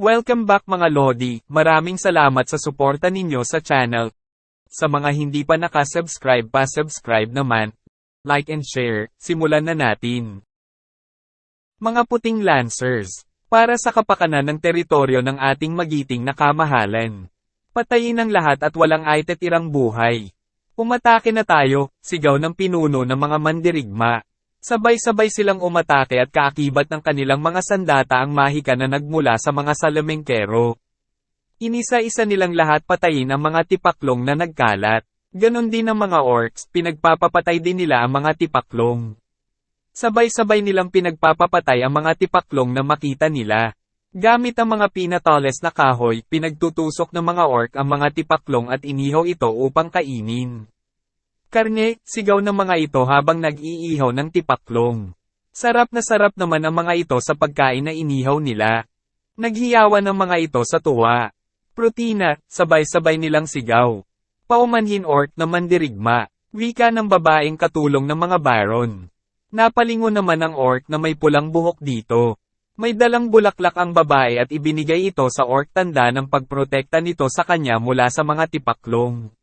Welcome back mga Lodi, maraming salamat sa suporta ninyo sa channel. Sa mga hindi pa nakasubscribe pa subscribe naman, like and share, simulan na natin. Mga puting Lancers, para sa kapakanan ng teritoryo ng ating magiting na kamahalan. Patayin ang lahat at walang aitetirang buhay. Umatake na tayo, sigaw ng pinuno ng mga mandirigma. Sabay-sabay silang umatake at kaakibat ng kanilang mga sandata ang mahika na nagmula sa mga salamengkero. Inisa-isa nilang lahat patayin ang mga tipaklong na nagkalat. Ganon din ang mga orcs, pinagpapapatay din nila ang mga tipaklong. Sabay-sabay nilang pinagpapapatay ang mga tipaklong na makita nila. Gamit ang mga pinatoles na kahoy, pinagtutusok ng mga orc ang mga tipaklong at inihaw ito upang kainin. Karne, sigaw ng mga ito habang nag-iihaw ng tipaklong. Sarap na sarap naman ang mga ito sa pagkain na inihaw nila. Naghiyawan ang mga ito sa tuwa. Protina, sabay-sabay nilang sigaw. Paumanhin orc na mandirigma. Wika ng babaeng katulong ng mga baron. Napalingon naman ang orc na may pulang buhok dito. May dalang bulaklak ang babae at ibinigay ito sa orc tanda ng pagprotekta nito sa kanya mula sa mga tipaklong.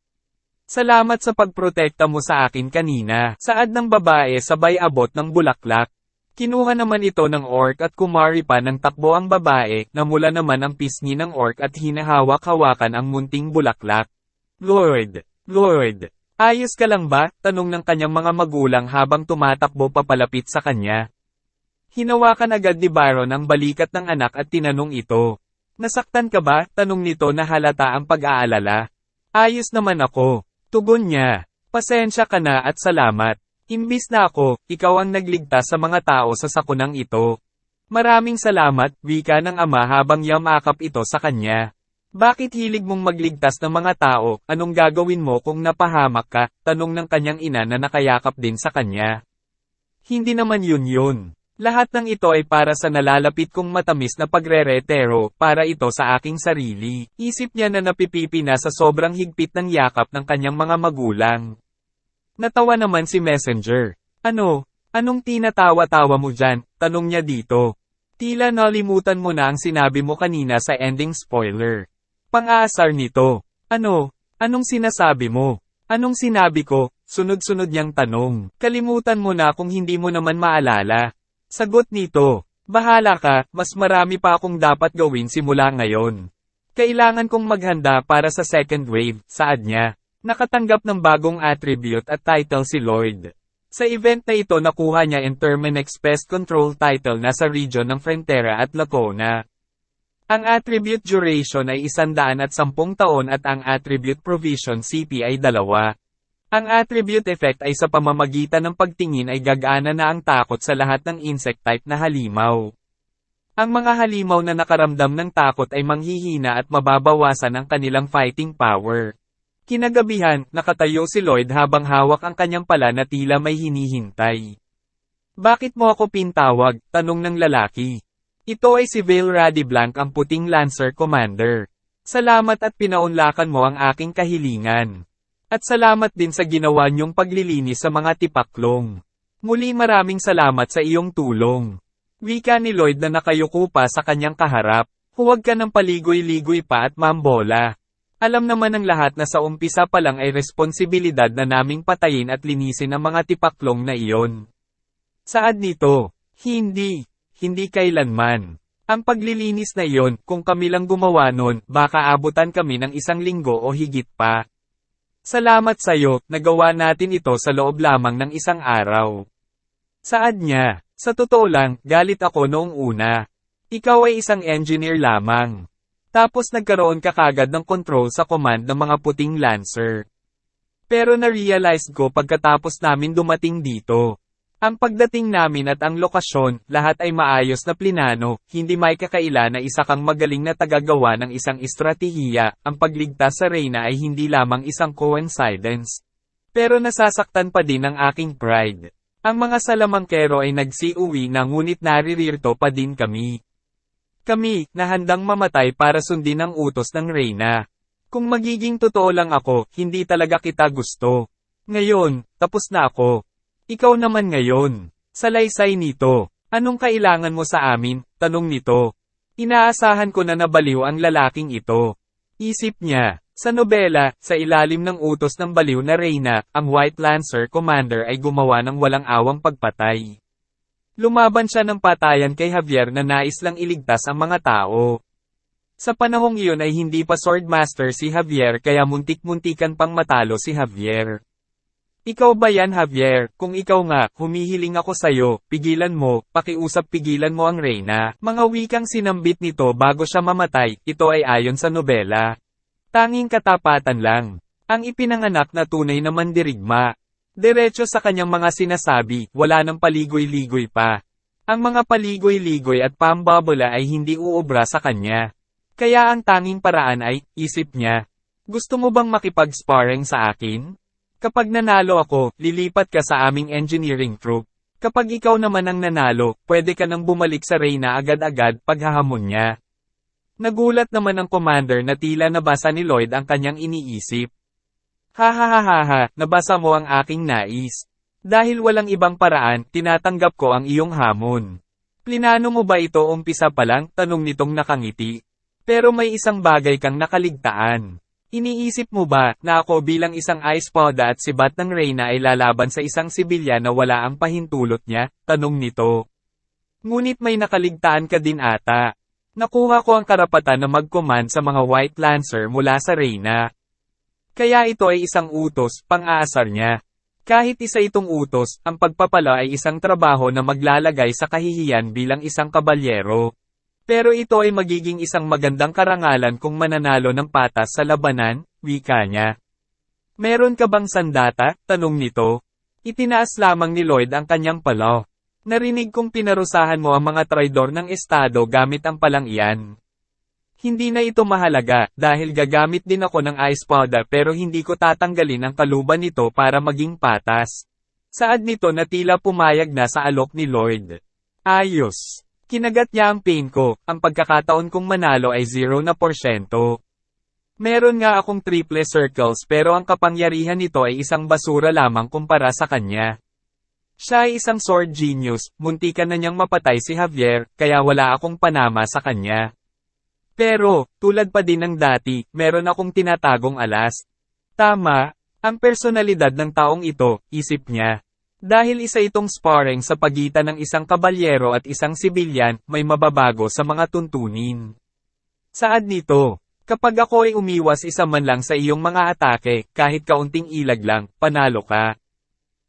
Salamat sa pagprotekta mo sa akin kanina. Saad ng babae sabay abot ng bulaklak. Kinuha naman ito ng orc at kumari pa ng takbo ang babae, na mula naman ang pisngi ng orc at hinahawak-hawakan ang munting bulaklak. Lord! Lord! Ayos ka lang ba? Tanong ng kanyang mga magulang habang tumatakbo papalapit sa kanya. Hinawakan agad ni Baron ang balikat ng anak at tinanong ito. Nasaktan ka ba? Tanong nito na halata ang pag-aalala. Ayos naman ako. Tugon niya. Pasensya ka na at salamat. Imbis na ako, ikaw ang nagligtas sa mga tao sa sakunang ito. Maraming salamat, wika ng ama habang yamakap ito sa kanya. Bakit hilig mong magligtas ng mga tao, anong gagawin mo kung napahamak ka, tanong ng kanyang ina na nakayakap din sa kanya. Hindi naman yun yun. Lahat ng ito ay para sa nalalapit kong matamis na pagre-retero, para ito sa aking sarili. Isip niya na napipipi na sa sobrang higpit ng yakap ng kanyang mga magulang. Natawa naman si Messenger. Ano? Anong tinatawa-tawa mo dyan? Tanong niya dito. Tila nalimutan mo na ang sinabi mo kanina sa ending spoiler. Pang-aasar nito. Ano? Anong sinasabi mo? Anong sinabi ko? Sunod-sunod niyang tanong. Kalimutan mo na kung hindi mo naman maalala. Sagot nito. Bahala ka, mas marami pa akong dapat gawin simula ngayon. Kailangan kong maghanda para sa second wave, saad niya. Nakatanggap ng bagong attribute at title si Lloyd. Sa event na ito nakuha niya Interminex Pest Control title na sa region ng Frontera at Lacona. Ang attribute duration ay 110 taon at ang attribute provision CP ay dalawa. Ang attribute effect ay sa pamamagitan ng pagtingin ay gagana na ang takot sa lahat ng insect type na halimaw. Ang mga halimaw na nakaramdam ng takot ay manghihina at mababawasan ang kanilang fighting power. Kinagabihan, nakatayo si Lloyd habang hawak ang kanyang pala na tila may hinihintay. Bakit mo ako pintawag? Tanong ng lalaki. Ito ay si Vale Radiblanc ang puting Lancer Commander. Salamat at pinaunlakan mo ang aking kahilingan. At salamat din sa ginawa niyong paglilinis sa mga tipaklong. Muli maraming salamat sa iyong tulong. Wika ni Lloyd na nakayuko pa sa kanyang kaharap. Huwag ka ng paligoy-ligoy pa at mambola. Alam naman ng lahat na sa umpisa pa lang ay responsibilidad na naming patayin at linisin ang mga tipaklong na iyon. Saad nito? Hindi. Hindi kailanman. Ang paglilinis na iyon, kung kami lang gumawa nun, baka abutan kami ng isang linggo o higit pa. Salamat sa'yo, nagawa natin ito sa loob lamang ng isang araw. Saad niya? Sa totoo lang, galit ako noong una. Ikaw ay isang engineer lamang. Tapos nagkaroon ka kagad ng control sa command ng mga puting Lancer. Pero na-realize ko pagkatapos namin dumating dito. Ang pagdating namin at ang lokasyon, lahat ay maayos na plinano, hindi may kakaila na isa kang magaling na tagagawa ng isang estratehiya, ang pagligtas sa Reyna ay hindi lamang isang coincidence. Pero nasasaktan pa din ang aking pride. Ang mga salamangkero ay nagsiuwi na ngunit naririrto pa din kami. Kami, na handang mamatay para sundin ang utos ng Reyna. Kung magiging totoo lang ako, hindi talaga kita gusto. Ngayon, tapos na ako. Ikaw naman ngayon. Salaysay nito. Anong kailangan mo sa amin? Tanong nito. Inaasahan ko na nabaliw ang lalaking ito. Isip niya, sa nobela, sa ilalim ng utos ng baliw na Reyna, ang White Lancer Commander ay gumawa ng walang awang pagpatay. Lumaban siya ng patayan kay Javier na nais lang iligtas ang mga tao. Sa panahong iyon ay hindi pa Swordmaster si Javier kaya muntik-muntikan pang matalo si Javier. Ikaw ba yan Javier? Kung ikaw nga, humihiling ako sa'yo, pigilan mo, pakiusap pigilan mo ang Reyna. Mga wikang sinambit nito bago siya mamatay, ito ay ayon sa nobela. Tanging katapatan lang. Ang ipinanganak na tunay na mandirigma. Diretso sa kanyang mga sinasabi, wala nang paligoy-ligoy pa. Ang mga paligoy-ligoy at pambabola ay hindi uubra sa kanya. Kaya ang tanging paraan ay, isip niya, gusto mo bang makipag-sparring sa akin? Kapag nanalo ako, lilipat ka sa aming engineering troop. Kapag ikaw naman ang nanalo, pwede ka nang bumalik sa Reyna agad-agad paghahamon niya. Nagulat naman ang commander na tila nabasa ni Lloyd ang kanyang iniisip. Ha ha ha ha ha, nabasa mo ang aking nais. Dahil walang ibang paraan, tinatanggap ko ang iyong hamon. Plinano mo ba ito umpisa pa lang, tanong nitong nakangiti. Pero may isang bagay kang nakaligtaan. Iniisip mo ba, na ako bilang isang ice poda at sibat ng Reyna ay lalaban sa isang sibilya na wala ang pahintulot niya? Tanong nito. Ngunit may nakaligtaan ka din ata. Nakuha ko ang karapatan na mag-command sa mga White Lancer mula sa Reyna. Kaya ito ay isang utos, pang-aasar niya. Kahit isa itong utos, ang pagpapala ay isang trabaho na maglalagay sa kahihiyan bilang isang kabalyero. Pero ito ay magiging isang magandang karangalan kung mananalo ng patas sa labanan, wika niya. Meron ka bang sandata? Tanong nito. Itinaas lamang ni Lloyd ang kanyang palaw. Narinig kong pinarusahan mo ang mga traidor ng Estado gamit ang palang iyan. Hindi na ito mahalaga, dahil gagamit din ako ng ice powder pero hindi ko tatanggalin ang kaluban nito para maging patas. Saad nito na tila pumayag na sa alok ni Lloyd. Ayos. Kinagat niya ang pain ko, ang pagkakataon kong manalo ay 0 na porsyento. Meron nga akong triple circles pero ang kapangyarihan nito ay isang basura lamang kumpara sa kanya. Siya ay isang sword genius, muntikan na niyang mapatay si Javier, kaya wala akong panama sa kanya. Pero, tulad pa din ng dati, meron akong tinatagong alas. Tama, ang personalidad ng taong ito, isip niya. Dahil isa itong sparring sa pagitan ng isang kabalyero at isang sibilyan, may mababago sa mga tuntunin. Saad nito, kapag ako ay umiwas isa man lang sa iyong mga atake, kahit kaunting ilag lang, panalo ka.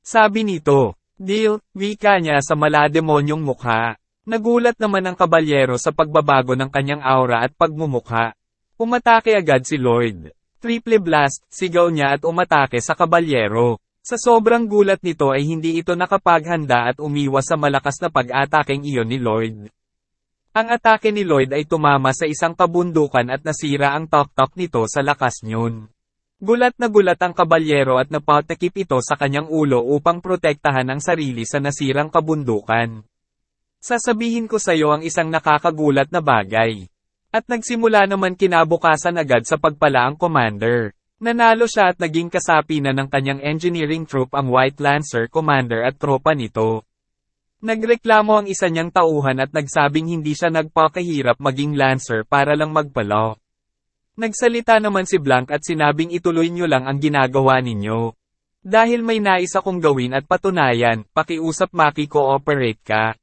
Sabi nito, deal, wika niya sa malademonyong mukha. Nagulat naman ang kabalyero sa pagbabago ng kanyang aura at pagmumukha. Umatake agad si Lloyd. Triple blast, sigaw niya at umatake sa kabalyero. Sa sobrang gulat nito ay hindi ito nakapaghanda at umiwas sa malakas na pag-atakeng iyon ni Lloyd. Ang atake ni Lloyd ay tumama sa isang kabundukan at nasira ang tok-tok nito sa lakas niyon. Gulat na gulat ang kabalyero at napatakip ito sa kanyang ulo upang protektahan ang sarili sa nasirang kabundukan. Sasabihin ko sa iyo ang isang nakakagulat na bagay. At nagsimula naman kinabukasan agad sa pagpala ang commander. Nanalo siya at naging kasapi na ng kanyang engineering troop ang White Lancer commander at tropa nito. Nagreklamo ang isa niyang tauhan at nagsabing hindi siya nagpakahirap maging Lancer para lang magpalaw. Nagsalita naman si Blank at sinabing ituloy niyo lang ang ginagawa ninyo. Dahil may nais akong gawin at patunayan, pakiusap maki-cooperate ka.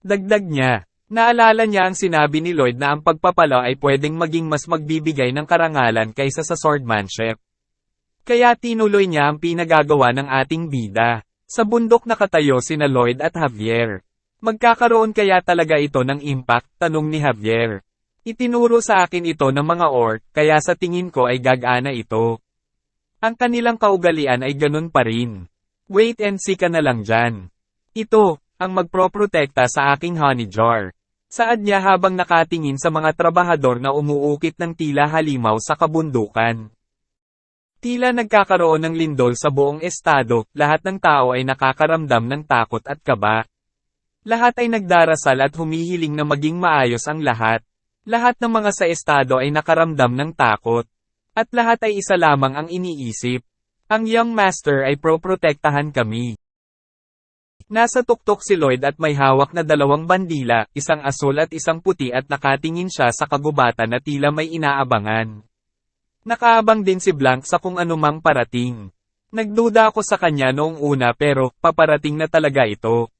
Dagdag niya, Naalala niya ang sinabi ni Lloyd na ang pagpapala ay pwedeng maging mas magbibigay ng karangalan kaysa sa swordmanship. Kaya tinuloy niya ang pinagagawa ng ating bida. Sa bundok nakatayo sina Lloyd at Javier. Magkakaroon kaya talaga ito ng impact, tanong ni Javier. Itinuro sa akin ito ng mga orc, kaya sa tingin ko ay gagana ito. Ang kanilang kaugalian ay ganun pa rin. Wait and see ka na lang dyan. Ito, ang magproprotekta sa aking honey jar. Saad niya habang nakatingin sa mga trabahador na umuukit ng tila halimaw sa kabundukan. Tila nagkakaroon ng lindol sa buong estado, lahat ng tao ay nakakaramdam ng takot at kaba. Lahat ay nagdarasal at humihiling na maging maayos ang lahat. Lahat ng mga sa estado ay nakaramdam ng takot. At lahat ay isa lamang ang iniisip. Ang young master ay pro-protektahan kami. Nasa tuktok si Lloyd at may hawak na dalawang bandila, isang asul at isang puti at nakatingin siya sa kagubatan na tila may inaabangan. Nakaabang din si Blank sa kung anumang parating. Nagduda ako sa kanya noong una pero, paparating na talaga ito.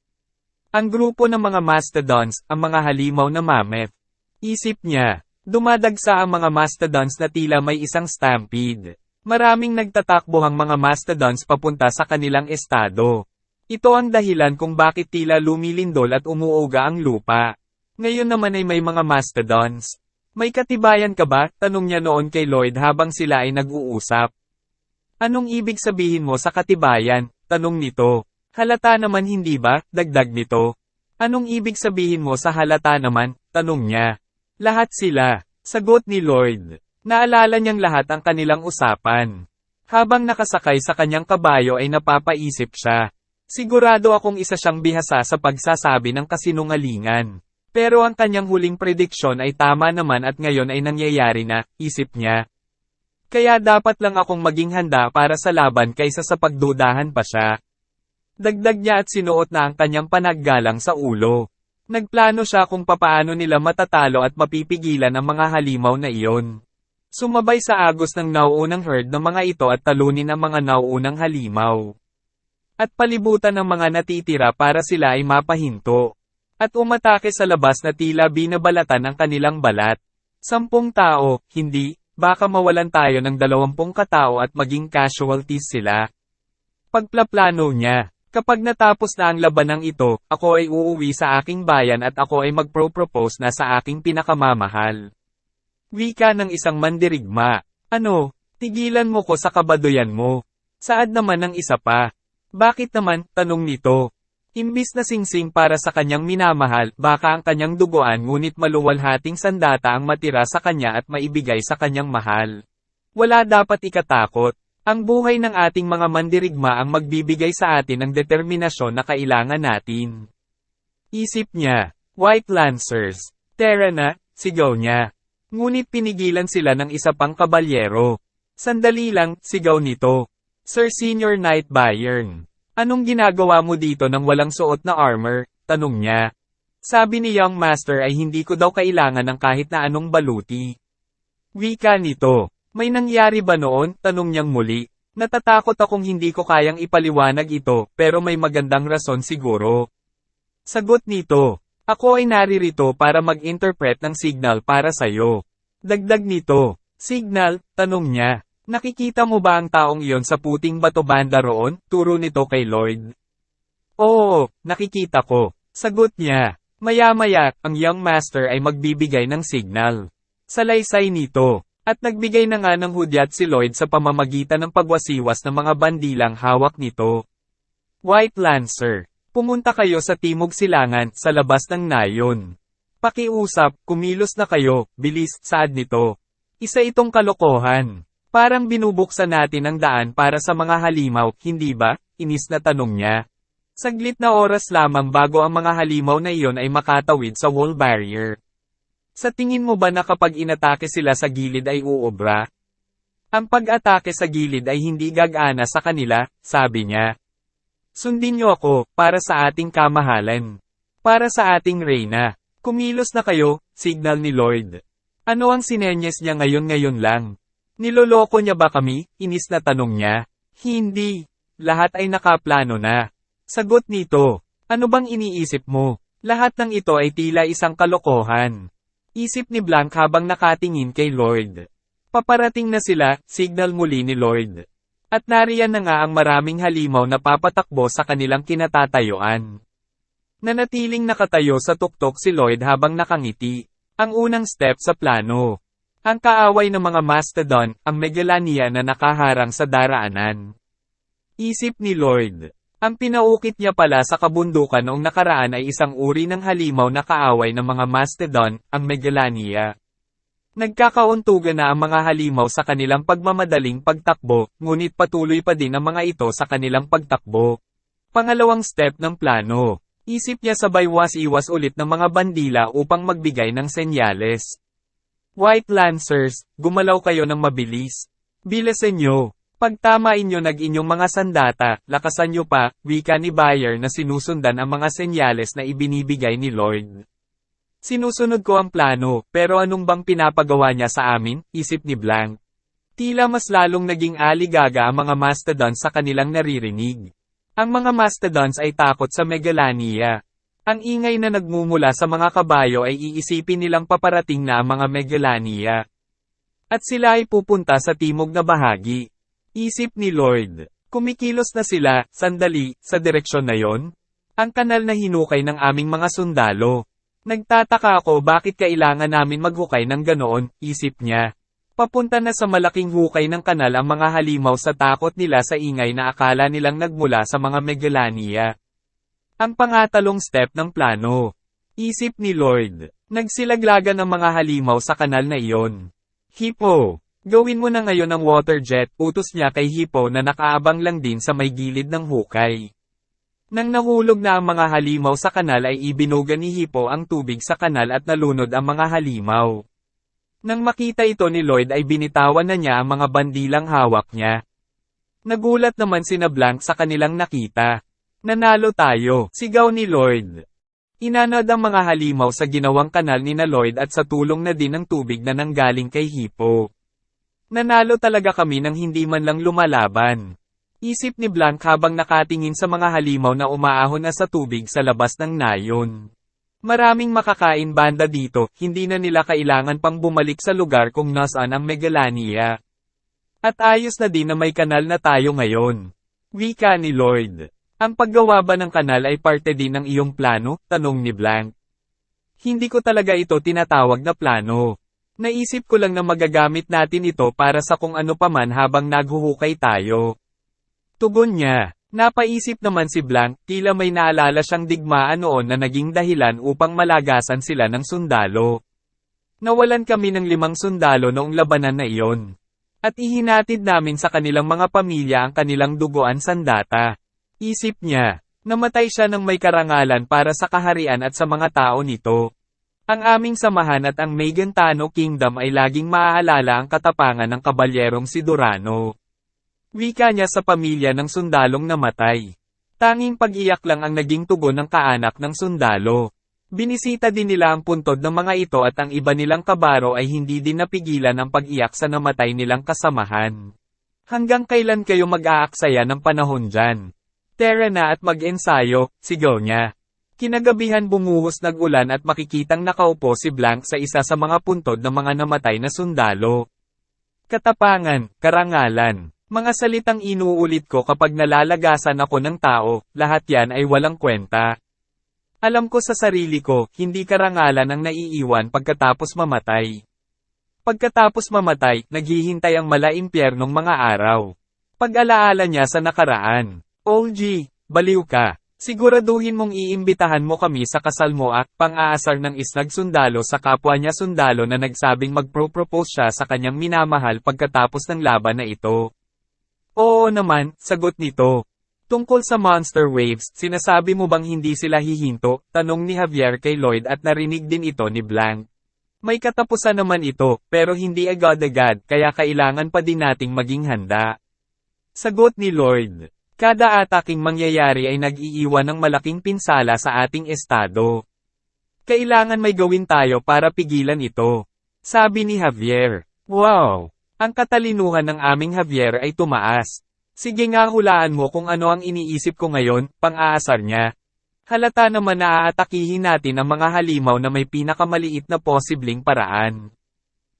Ang grupo ng mga mastodons, ang mga halimaw na mammoth. Isip niya, dumadagsa ang mga mastodons na tila may isang stampede. Maraming nagtatakbuhang mga mastodons papunta sa kanilang estado. Ito ang dahilan kung bakit tila lumilindol at umuuga ang lupa. Ngayon naman ay may mga mastodons. May katibayan ka ba? Tanong niya noon kay Lloyd habang sila ay nag-uusap. Anong ibig sabihin mo sa katibayan? Tanong nito. Halata naman hindi ba? Dagdag nito. Anong ibig sabihin mo sa halata naman? Tanong niya. Lahat sila. Sagot ni Lloyd. Naalala niyang lahat ang kanilang usapan. Habang nakasakay sa kanyang kabayo ay napapaisip siya. Sigurado akong isa siyang bihasa sa pagsasabi ng kasinungalingan. Pero ang kanyang huling prediksyon ay tama naman at ngayon ay nangyayari na, isip niya. Kaya dapat lang akong maging handa para sa laban kaysa sa pagdudahan pa siya. Dagdag niya at sinuot na ang kanyang panaggalang sa ulo. Nagplano siya kung papaano nila matatalo at mapipigilan ang mga halimaw na iyon. Sumabay sa agos ng nauunang herd ng mga ito at talunin ang mga nauunang halimaw at palibutan ng mga natitira para sila ay mapahinto. At umatake sa labas na tila binabalatan ang kanilang balat. Sampung tao, hindi, baka mawalan tayo ng dalawampung katao at maging casualties sila. Pagplaplano niya, kapag natapos na ang labanang ito, ako ay uuwi sa aking bayan at ako ay magpro-propose na sa aking pinakamamahal. Wika ng isang mandirigma. Ano, tigilan mo ko sa kabadoyan mo. Saad naman ng isa pa. Bakit naman, tanong nito. Imbis na singsing para sa kanyang minamahal, baka ang kanyang duguan ngunit maluwalhating sandata ang matira sa kanya at maibigay sa kanyang mahal. Wala dapat ikatakot. Ang buhay ng ating mga mandirigma ang magbibigay sa atin ng determinasyon na kailangan natin. Isip niya, White Lancers, Terra na, sigaw niya. Ngunit pinigilan sila ng isa pang kabalyero. Sandali lang, sigaw nito. Sir Senior Knight Bayern. Anong ginagawa mo dito nang walang suot na armor? Tanong niya. Sabi ni Young Master ay hindi ko daw kailangan ng kahit na anong baluti. Wika nito. May nangyari ba noon? Tanong niyang muli. Natatakot akong hindi ko kayang ipaliwanag ito, pero may magandang rason siguro. Sagot nito. Ako ay naririto para mag-interpret ng signal para sa'yo. Dagdag nito. Signal? Tanong niya. Nakikita mo ba ang taong iyon sa puting bato banda roon? Turo nito kay Lloyd. Oo, nakikita ko. Sagot niya. Maya-maya, ang young master ay magbibigay ng signal. Salaysay nito. At nagbigay na nga ng hudyat si Lloyd sa pamamagitan ng pagwasiwas ng mga bandilang hawak nito. White Lancer. Pumunta kayo sa Timog Silangan, sa labas ng nayon. Pakiusap, kumilos na kayo, bilis, saad nito. Isa itong kalokohan. Parang binubuksan natin ang daan para sa mga halimaw, hindi ba? Inis na tanong niya. Saglit na oras lamang bago ang mga halimaw na iyon ay makatawid sa wall barrier. Sa tingin mo ba na kapag inatake sila sa gilid ay uobra? Ang pag-atake sa gilid ay hindi gagana sa kanila, sabi niya. Sundin niyo ako, para sa ating kamahalan. Para sa ating reyna. Kumilos na kayo, signal ni Lloyd. Ano ang sinenyes niya ngayon-ngayon lang? Niloloko niya ba kami? Inis na tanong niya. Hindi. Lahat ay nakaplano na. Sagot nito. Ano bang iniisip mo? Lahat ng ito ay tila isang kalokohan. Isip ni Blank habang nakatingin kay Lloyd. Paparating na sila, signal muli ni Lloyd. At nariyan na nga ang maraming halimaw na papatakbo sa kanilang kinatatayuan. Nanatiling nakatayo sa tuktok si Lloyd habang nakangiti. Ang unang step sa plano. Ang kaaway ng mga mastodon, ang megalania na nakaharang sa daraanan. Isip ni Lloyd. Ang pinaukit niya pala sa kabundukan noong nakaraan ay isang uri ng halimaw na kaaway ng mga mastodon, ang megalania. Nagkakauntugan na ang mga halimaw sa kanilang pagmamadaling pagtakbo, ngunit patuloy pa din ang mga ito sa kanilang pagtakbo. Pangalawang step ng plano. Isip niya sabay was-iwas ulit ng mga bandila upang magbigay ng senyales. White Lancers, gumalaw kayo ng mabilis. Bilasan nyo. Pagtamain nyo nag inyong mga sandata, lakasan nyo pa, wika ni Bayer na sinusundan ang mga senyales na ibinibigay ni Lord. Sinusunod ko ang plano, pero anong bang pinapagawa niya sa amin, isip ni Blank. Tila mas lalong naging aligaga ang mga mastodons sa kanilang naririnig. Ang mga mastodons ay takot sa megalania. Ang ingay na nagmumula sa mga kabayo ay iisipin nilang paparating na ang mga megalania. At sila ay pupunta sa timog na bahagi. Isip ni Lord. Kumikilos na sila, sandali, sa direksyon na yon. Ang kanal na hinukay ng aming mga sundalo. Nagtataka ako bakit kailangan namin maghukay ng ganoon, isip niya. Papunta na sa malaking hukay ng kanal ang mga halimaw sa takot nila sa ingay na akala nilang nagmula sa mga megalania. Ang pangatalong step ng plano. Isip ni Lord. Nagsilaglagan ang mga halimaw sa kanal na iyon. Hippo. Gawin mo na ngayon ang water jet, utos niya kay Hippo na nakaabang lang din sa may gilid ng hukay. Nang nahulog na ang mga halimaw sa kanal ay ibinuga ni Hippo ang tubig sa kanal at nalunod ang mga halimaw. Nang makita ito ni Lloyd ay binitawan na niya ang mga bandilang hawak niya. Nagulat naman si Blank sa kanilang nakita. Nanalo tayo, sigaw ni Lloyd. Inanod ang mga halimaw sa ginawang kanal ni na Lloyd at sa tulong na din ng tubig na nanggaling kay Hippo. Nanalo talaga kami nang hindi man lang lumalaban. Isip ni Blank habang nakatingin sa mga halimaw na umaahon na sa tubig sa labas ng nayon. Maraming makakain banda dito, hindi na nila kailangan pang bumalik sa lugar kung nasaan ang Megalania. At ayos na din na may kanal na tayo ngayon. Wika ni Lloyd. Ang paggawa ba ng kanal ay parte din ng iyong plano? Tanong ni Blank. Hindi ko talaga ito tinatawag na plano. Naisip ko lang na magagamit natin ito para sa kung ano paman habang naghuhukay tayo. Tugon niya. Napaisip naman si Blank, tila may naalala siyang digmaan noon na naging dahilan upang malagasan sila ng sundalo. Nawalan kami ng limang sundalo noong labanan na iyon. At ihinatid namin sa kanilang mga pamilya ang kanilang duguan sandata. Isip niya, namatay siya ng may karangalan para sa kaharian at sa mga tao nito. Ang aming samahan at ang Megantano Kingdom ay laging maaalala ang katapangan ng kabalyerong si Durano. Wika niya sa pamilya ng sundalong namatay. Tanging pag-iyak lang ang naging tugon ng kaanak ng sundalo. Binisita din nila ang puntod ng mga ito at ang iba nilang kabaro ay hindi din napigilan ang pag-iyak sa namatay nilang kasamahan. Hanggang kailan kayo mag-aaksaya ng panahon dyan? Tara na at mag-ensayo, sigaw niya. Kinagabihan bumuhos nag-ulan at makikitang nakaupo si Blank sa isa sa mga puntod ng mga namatay na sundalo. Katapangan, karangalan, mga salitang inuulit ko kapag nalalagasan ako ng tao, lahat yan ay walang kwenta. Alam ko sa sarili ko, hindi karangalan ang naiiwan pagkatapos mamatay. Pagkatapos mamatay, naghihintay ang malaimpyernong mga araw. Pag-alaala niya sa nakaraan. OG, baliw ka. Siguraduhin mong iimbitahan mo kami sa kasal mo at pang-aasar ng isnag sundalo sa kapwa niya sundalo na nagsabing magpro-propose siya sa kanyang minamahal pagkatapos ng laban na ito. Oo naman, sagot nito. Tungkol sa monster waves, sinasabi mo bang hindi sila hihinto? Tanong ni Javier kay Lloyd at narinig din ito ni Blank. May katapusan naman ito, pero hindi agad-agad, kaya kailangan pa din nating maging handa. Sagot ni Lloyd. Kada ataking mangyayari ay nag-iiwan ng malaking pinsala sa ating estado. Kailangan may gawin tayo para pigilan ito. Sabi ni Javier. Wow! Ang katalinuhan ng aming Javier ay tumaas. Sige nga hulaan mo kung ano ang iniisip ko ngayon, pang-aasar niya. Halata naman na aatakihin natin ang mga halimaw na may pinakamaliit na posibleng paraan.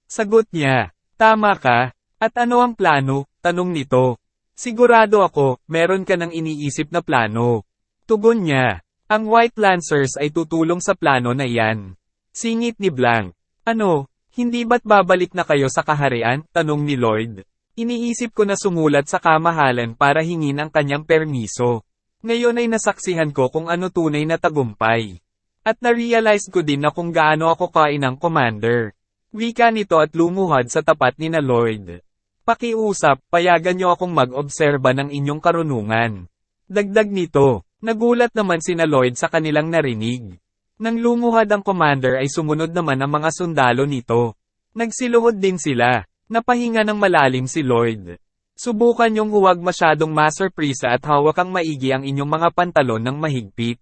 Sagot niya, tama ka, at ano ang plano, tanong nito. Sigurado ako, meron ka ng iniisip na plano. Tugon niya, ang White Lancers ay tutulong sa plano na iyan. Singit ni Blank. Ano, hindi ba't babalik na kayo sa kaharian? Tanong ni Lloyd. Iniisip ko na sumulat sa kamahalan para hingin ang kanyang permiso. Ngayon ay nasaksihan ko kung ano tunay na tagumpay. At na-realize ko din na kung gaano ako kainang commander. Wika nito at lumuhad sa tapat ni na Lloyd. Pakiusap, payagan niyo akong mag-obserba ng inyong karunungan. Dagdag nito, nagulat naman si na Lloyd sa kanilang narinig. Nang lumuhad ang commander ay sumunod naman ang mga sundalo nito. Nagsiluhod din sila. Napahinga ng malalim si Lloyd. Subukan yung huwag masyadong masurpresa at hawakang maigi ang inyong mga pantalon ng mahigpit.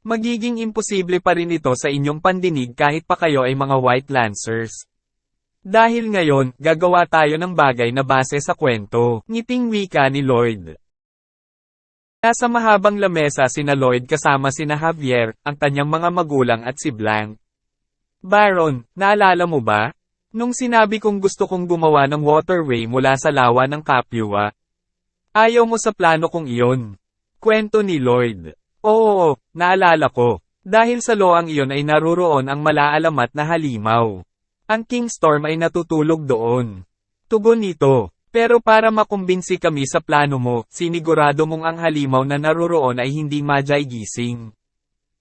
Magiging imposible pa rin ito sa inyong pandinig kahit pa kayo ay mga White Lancers. Dahil ngayon, gagawa tayo ng bagay na base sa kwento, ngiting wika ni Lloyd. Nasa mahabang lamesa sina Lloyd kasama sina Javier, ang kanyang mga magulang at si Blank. Baron, naalala mo ba? Nung sinabi kong gusto kong gumawa ng waterway mula sa lawa ng Kapyua. Ayaw mo sa plano kong iyon. Kwento ni Lloyd. Oo, naalala ko. Dahil sa loang iyon ay naruroon ang malaalamat na halimaw. Ang King Storm ay natutulog doon. Tugon nito. Pero para makumbinsi kami sa plano mo, sinigurado mong ang halimaw na naruroon ay hindi majay gising.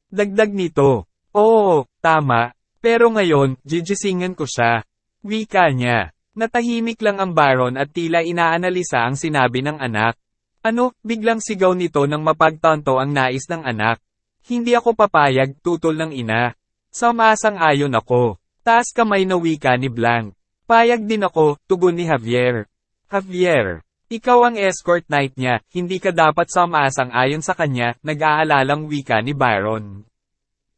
Dagdag nito. Oo, tama. Pero ngayon, gigisingan ko siya. Wika niya. Natahimik lang ang baron at tila inaanalisa ang sinabi ng anak. Ano, biglang sigaw nito nang mapagtanto ang nais ng anak. Hindi ako papayag, tutol ng ina. Sa masang ayon ako. Taas kamay na wika ni Blank. Payag din ako, tugon ni Javier. Javier, ikaw ang escort knight niya, hindi ka dapat sa masang ayon sa kanya, nag-aalalang wika ni Baron.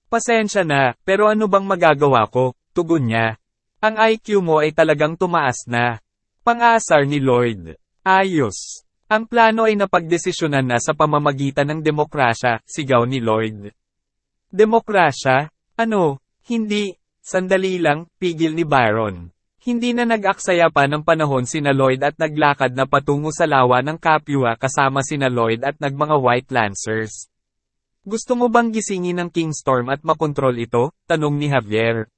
Pasensya na, pero ano bang magagawa ko, tugon niya. Ang IQ mo ay talagang tumaas na. Pang-aasar ni Lloyd. Ayos. Ang plano ay napagdesisyonan na sa pamamagitan ng demokrasya, sigaw ni Lloyd. Demokrasya? Ano? Hindi. Sandali lang, pigil ni Byron. Hindi na nag-aksaya pa ng panahon sina Lloyd at naglakad na patungo sa lawa ng Kapua kasama sina Lloyd at nagmanga White Lancers. Gusto mo bang gisingin ng King Storm at makontrol ito? Tanong ni Javier.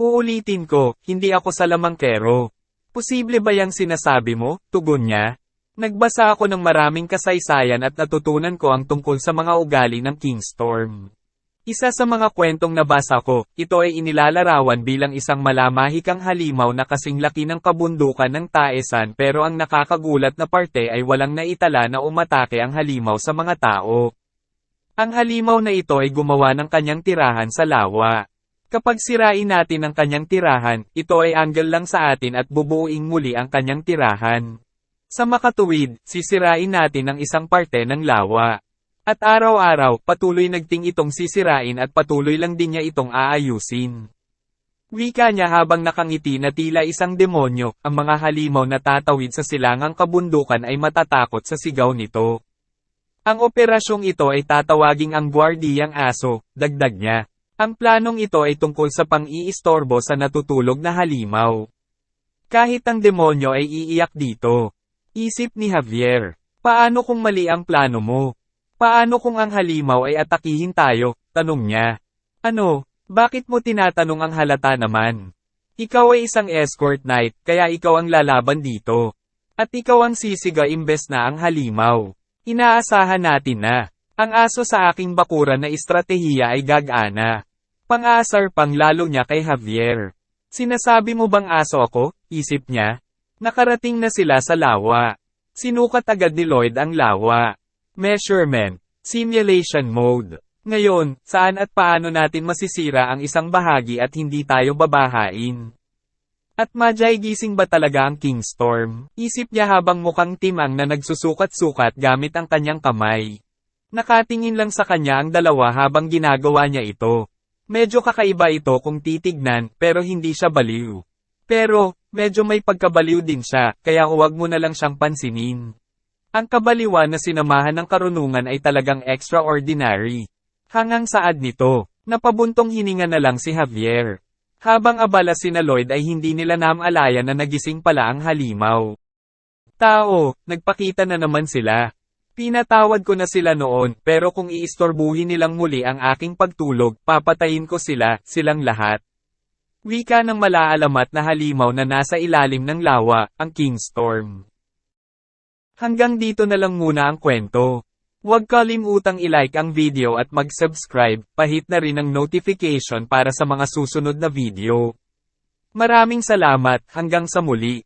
Uulitin ko, hindi ako sa lamangkero. Posible ba yang sinasabi mo? Tugon niya. Nagbasa ako ng maraming kasaysayan at natutunan ko ang tungkol sa mga ugali ng King Storm. Isa sa mga kwentong nabasa ko, ito ay inilalarawan bilang isang malamahikang halimaw na kasing laki ng kabundukan ng Taesan pero ang nakakagulat na parte ay walang naitala na umatake ang halimaw sa mga tao. Ang halimaw na ito ay gumawa ng kanyang tirahan sa lawa. Kapag sirain natin ang kanyang tirahan, ito ay angle lang sa atin at bubuuing muli ang kanyang tirahan. Sa makatuwid, sisirain natin ang isang parte ng lawa. At araw-araw, patuloy nagting itong sisirain at patuloy lang din niya itong aayusin. Wika niya habang nakangiti na tila isang demonyo, ang mga halimaw na tatawid sa silangang kabundukan ay matatakot sa sigaw nito. Ang operasyong ito ay tatawaging ang gwardiyang aso, dagdag niya. Ang planong ito ay tungkol sa pang-iistorbo sa natutulog na halimaw. Kahit ang demonyo ay iiyak dito. Isip ni Javier. Paano kung mali ang plano mo? Paano kung ang halimaw ay atakihin tayo? Tanong niya. Ano, bakit mo tinatanong ang halata naman? Ikaw ay isang escort knight, kaya ikaw ang lalaban dito. At ikaw ang sisiga imbes na ang halimaw. Inaasahan natin na. Ang aso sa aking bakuran na estratehiya ay gagana. Pang-asar pang lalo niya kay Javier. Sinasabi mo bang aso ako? Isip niya. Nakarating na sila sa lawa. Sinukat agad ni Lloyd ang lawa. Measurement. Simulation mode. Ngayon, saan at paano natin masisira ang isang bahagi at hindi tayo babahain? At majay gising ba talaga ang King Storm? Isip niya habang mukhang timang na nagsusukat-sukat gamit ang kanyang kamay. Nakatingin lang sa kanya ang dalawa habang ginagawa niya ito. Medyo kakaiba ito kung titignan, pero hindi siya baliw. Pero, medyo may pagkabaliw din siya, kaya huwag mo na lang siyang pansinin. Ang kabaliwan na sinamahan ng karunungan ay talagang extraordinary. Hangang saad nito, napabuntong hininga na lang si Javier. Habang abala sina Lloyd ay hindi nila namalaya na nagising pala ang halimaw. Tao, nagpakita na naman sila. Pinatawad ko na sila noon, pero kung iistorbuhin nilang muli ang aking pagtulog, papatayin ko sila, silang lahat. Wika ng malaalamat na halimaw na nasa ilalim ng lawa, ang King Storm. Hanggang dito na lang muna ang kwento. Huwag kalimutang i-like ang video at mag-subscribe, pahit na rin ang notification para sa mga susunod na video. Maraming salamat, hanggang sa muli.